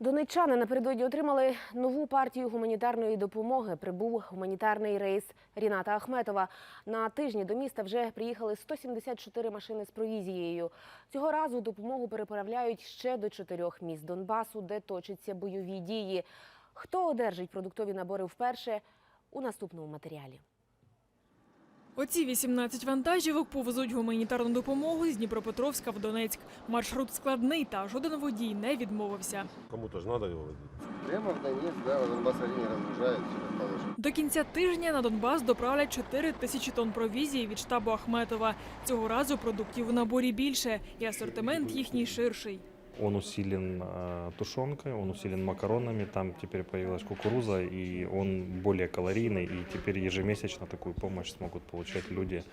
Донеччани напередодні отримали нову партію гуманітарної допомоги. Прибув гуманітарний рейс Ріната Ахметова. На тижні до міста вже приїхали 174 машини з провізією. Цього разу допомогу переправляють ще до чотирьох міст Донбасу, де точаться бойові дії. Хто одержить продуктові набори вперше у наступному матеріалі? Оці 18 вантажівок повезуть гуманітарну допомогу з Дніпропетровська в Донецьк. Маршрут складний, та жоден водій не відмовився. Кому-то же надо его водить. Прямо в Донецк, да, в все как положено. До кінця тижня на Донбас доправлять 4 тисячі тонн провізії від штабу Ахметова. Цього разу продуктів у наборі більше, і асортимент їхній ширший. Он усилен э, тушенкой, он усилен макаронами, там теперь появилась кукуруза, и он более калорийный, и теперь ежемесячно такую помощь смогут получать люди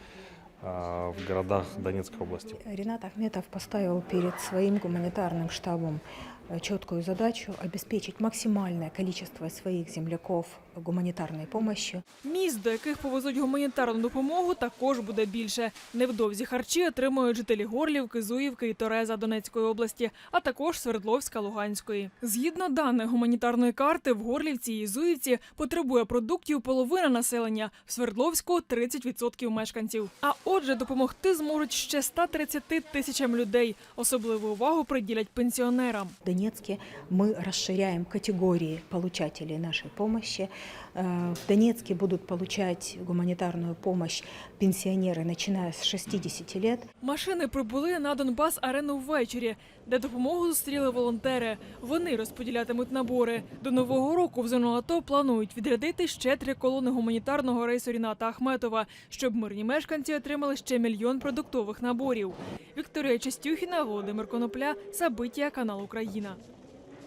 э, в городах Донецкой области. Ренат Ахметов поставил перед своим гуманитарным штабом э, четкую задачу обеспечить максимальное количество своих земляков гуманитарной помощью. Міст, до яких повезуть гуманітарну допомогу, також буде більше. Невдовзі харчі отримують жителі Горлівки, Зуївки і Тореза Донецької області, а також Свердловська Луганської. Згідно даних гуманітарної карти, в Горлівці і Зуївці потребує продуктів половина населення, в Свердловську 30% мешканців. А отже, допомогти зможуть ще 130 тисячам людей. Особливу увагу приділять пенсіонерам. В Донецке мы расширяем категории получателей нашей помощи. Э, В Донецке будут получать гуманитарную помощь пенсионеры, начиная с 60 лет. Машини прибули на Донбас арену ввечері, де допомогу зустріли волонтери. Вони розподілятимуть набори. До нового року в зону АТО планують відрядити ще три колони гуманітарного рейсу Ріната Ахметова, щоб мирні мешканці отримали ще мільйон продуктових наборів. Вікторія Частюхіна, Володимир Конопля, Сабиття, канал Україна. 그냥